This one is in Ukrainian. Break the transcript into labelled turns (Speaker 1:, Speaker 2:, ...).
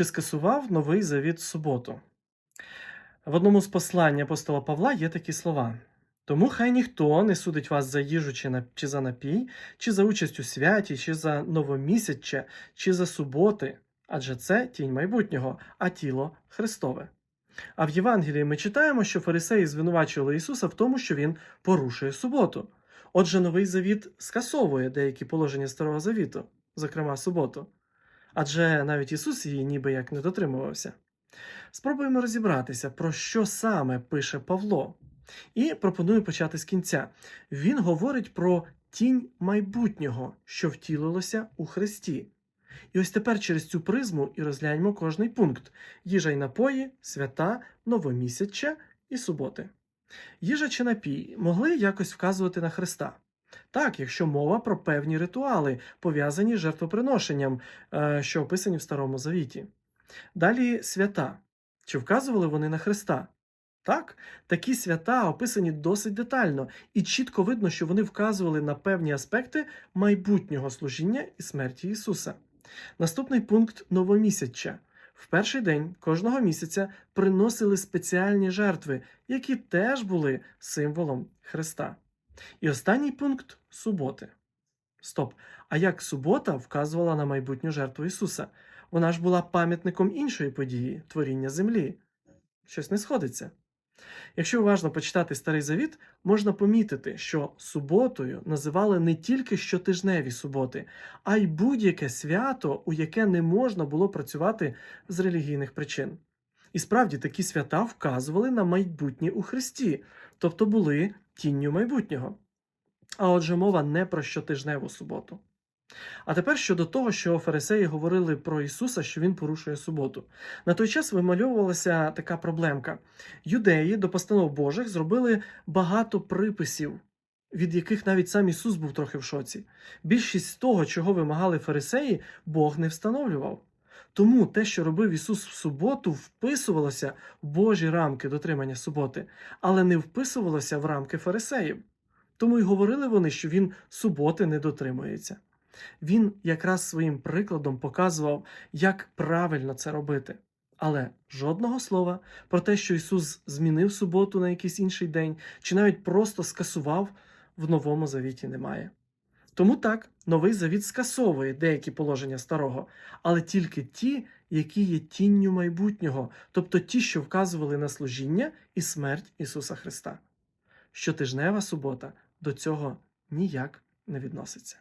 Speaker 1: чи скасував новий завіт суботу. В одному з послань апостола Павла є такі слова. Тому хай ніхто не судить вас за їжу чи, на, чи за напій, чи за участь у святі, чи за новомісяччя, чи за суботи, адже це тінь майбутнього, а тіло Христове. А в Євангелії ми читаємо, що фарисеї звинувачували Ісуса в тому, що Він порушує суботу. Отже, новий завіт скасовує деякі положення Старого Завіту, зокрема суботу. Адже навіть Ісус її ніби як не дотримувався. Спробуємо розібратися, про що саме пише Павло. І пропоную почати з кінця. Він говорить про тінь майбутнього, що втілилося у Христі. І ось тепер через цю призму і розгляньмо кожний пункт: їжа й напої, свята, новомісяччя і суботи. Їжа чи напій могли якось вказувати на Христа. Так, якщо мова про певні ритуали, пов'язані з жертвоприношенням, е, що описані в Старому Завіті. Далі свята. Чи вказували вони на Христа? Так, такі свята описані досить детально, і чітко видно, що вони вказували на певні аспекти майбутнього служіння і смерті Ісуса. Наступний пункт новомісяччя. В перший день кожного місяця приносили спеціальні жертви, які теж були символом Христа. І останній пункт суботи. Стоп. А як субота вказувала на майбутню жертву Ісуса? Вона ж була пам'ятником іншої події творіння землі. Щось не сходиться. Якщо уважно почитати Старий Завіт, можна помітити, що суботою називали не тільки щотижневі суботи, а й будь-яке свято, у яке не можна було працювати з релігійних причин. І справді такі свята вказували на майбутнє у Христі, тобто були тінню майбутнього. А отже, мова не про щотижневу суботу. А тепер щодо того, що фарисеї говорили про Ісуса, що Він порушує суботу. На той час вимальовувалася така проблемка. Юдеї до постанов Божих зробили багато приписів, від яких навіть сам Ісус був трохи в шоці. Більшість того, чого вимагали фарисеї, Бог не встановлював. Тому те, що робив Ісус в суботу, вписувалося в Божі рамки дотримання суботи, але не вписувалося в рамки фарисеїв. Тому й говорили вони, що він суботи не дотримується. Він якраз своїм прикладом показував, як правильно це робити. Але жодного слова про те, що Ісус змінив суботу на якийсь інший день, чи навіть просто скасував, в новому завіті немає. Тому так, новий завіт скасовує деякі положення старого, але тільки ті, які є тінню майбутнього, тобто ті, що вказували на служіння і смерть Ісуса Христа. Щотижнева субота до цього ніяк не відноситься.